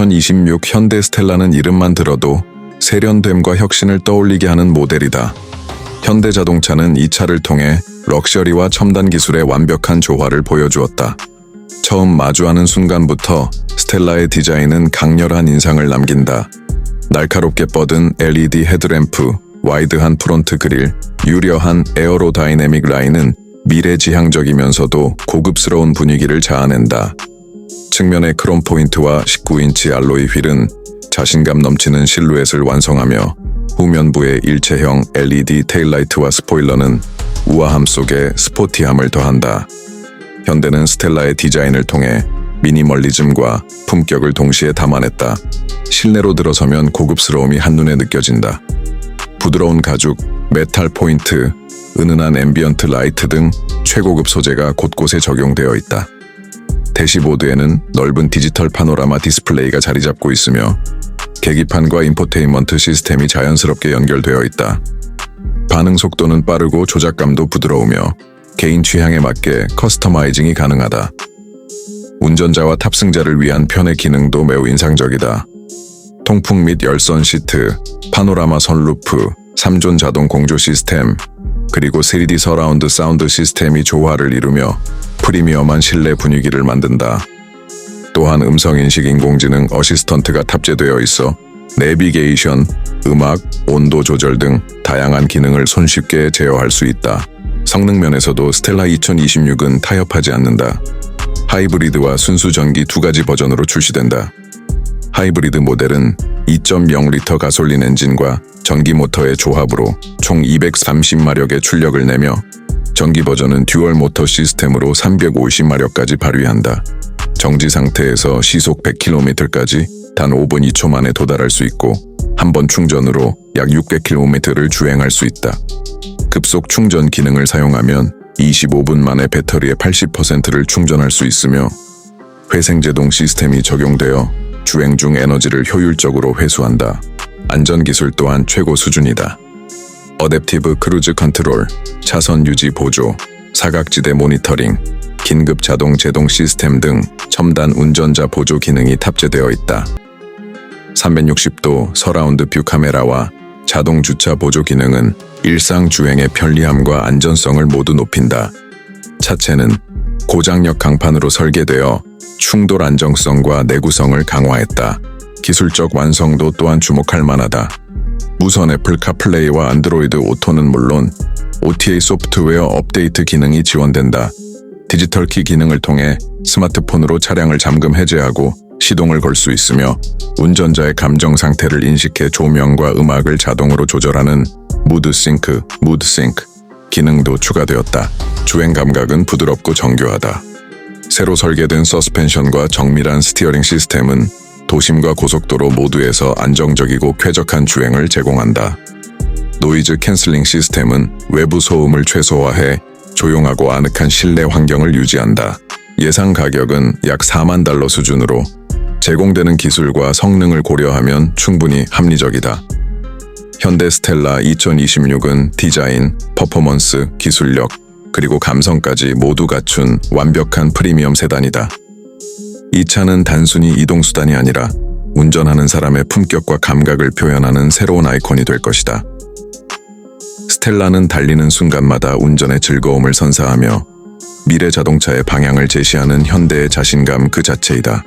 2026 현대 스텔라는 이름만 들어도 세련됨과 혁신을 떠올리게 하는 모델이다. 현대 자동차는 이 차를 통해 럭셔리와 첨단 기술의 완벽한 조화를 보여주었다. 처음 마주하는 순간부터 스텔라의 디자인은 강렬한 인상을 남긴다. 날카롭게 뻗은 LED 헤드램프, 와이드한 프론트 그릴, 유려한 에어로다이내믹 라인은 미래지향적이면서도 고급스러운 분위기를 자아낸다. 측면의 크롬 포인트와 19인치 알로이 휠은 자신감 넘치는 실루엣을 완성하며 후면부의 일체형 LED 테일라이트와 스포일러는 우아함 속에 스포티함을 더한다. 현대는 스텔라의 디자인을 통해 미니멀리즘과 품격을 동시에 담아냈다. 실내로 들어서면 고급스러움이 한눈에 느껴진다. 부드러운 가죽, 메탈 포인트, 은은한 앰비언트 라이트 등 최고급 소재가 곳곳에 적용되어 있다. 대시보드에는 넓은 디지털 파노라마 디스플레이가 자리 잡고 있으며 계기판과 인포테인먼트 시스템이 자연스럽게 연결되어 있다. 반응 속도는 빠르고 조작감도 부드러우며 개인 취향에 맞게 커스터마이징이 가능하다. 운전자와 탑승자를 위한 편의 기능도 매우 인상적이다. 통풍 및 열선 시트, 파노라마 선루프, 3존 자동 공조 시스템, 그리고 3D 서라운드 사운드 시스템이 조화를 이루며 프리미엄한 실내 분위기를 만든다. 또한 음성인식 인공지능 어시스턴트가 탑재되어 있어 내비게이션, 음악, 온도 조절 등 다양한 기능을 손쉽게 제어할 수 있다. 성능 면에서도 스텔라 2026은 타협하지 않는다. 하이브리드와 순수 전기 두 가지 버전으로 출시된다. 하이브리드 모델은 2.0리터 가솔린 엔진과 전기 모터의 조합으로 총 230마력의 출력을 내며 전기 버전은 듀얼 모터 시스템으로 350마력까지 발휘한다. 정지 상태에서 시속 100km까지 단 5분 2초 만에 도달할 수 있고 한 번 충전으로 약 600km를 주행할 수 있다. 급속 충전 기능을 사용하면 25분 만에 배터리의 80%를 충전할 수 있으며 회생제동 시스템이 적용되어 주행 중 에너지를 효율적으로 회수한다. 안전 기술 또한 최고 수준이다. 어댑티브 크루즈 컨트롤, 차선 유지 보조, 사각지대 모니터링, 긴급 자동 제동 시스템 등 첨단 운전자 보조 기능이 탑재되어 있다. 360도 서라운드 뷰 카메라와 자동 주차 보조 기능은 일상 주행의 편리함과 안전성을 모두 높인다. 차체는 고장력 강판으로 설계되어 충돌 안정성과 내구성을 강화했다. 기술적 완성도 또한 주목할 만하다. 무선 애플 카플레이와 안드로이드 오토는 물론 OTA 소프트웨어 업데이트 기능이 지원된다. 디지털 키 기능을 통해 스마트폰으로 차량을 잠금 해제하고 시동을 걸 수 있으며 운전자의 감정 상태를 인식해 조명과 음악을 자동으로 조절하는 무드 싱크, 무드 싱크 기능도 추가되었다. 주행 감각은 부드럽고 정교하다. 새로 설계된 서스펜션과 정밀한 스티어링 시스템은 도심과 고속도로 모두에서 안정적이고 쾌적한 주행을 제공한다. 노이즈 캔슬링 시스템은 외부 소음을 최소화해 조용하고 아늑한 실내 환경을 유지한다. 예상 가격은 약 4만 달러 수준으로 제공되는 기술과 성능을 고려하면 충분히 합리적이다. 현대 스텔라 2026은 디자인, 퍼포먼스, 기술력, 그리고 감성까지 모두 갖춘 완벽한 프리미엄 세단이다. 이 차는 단순히 이동수단이 아니라 운전하는 사람의 품격과 감각을 표현하는 새로운 아이콘이 될 것이다. 스텔라는 달리는 순간마다 운전의 즐거움을 선사하며 미래 자동차의 방향을 제시하는 현대의 자신감 그 자체이다.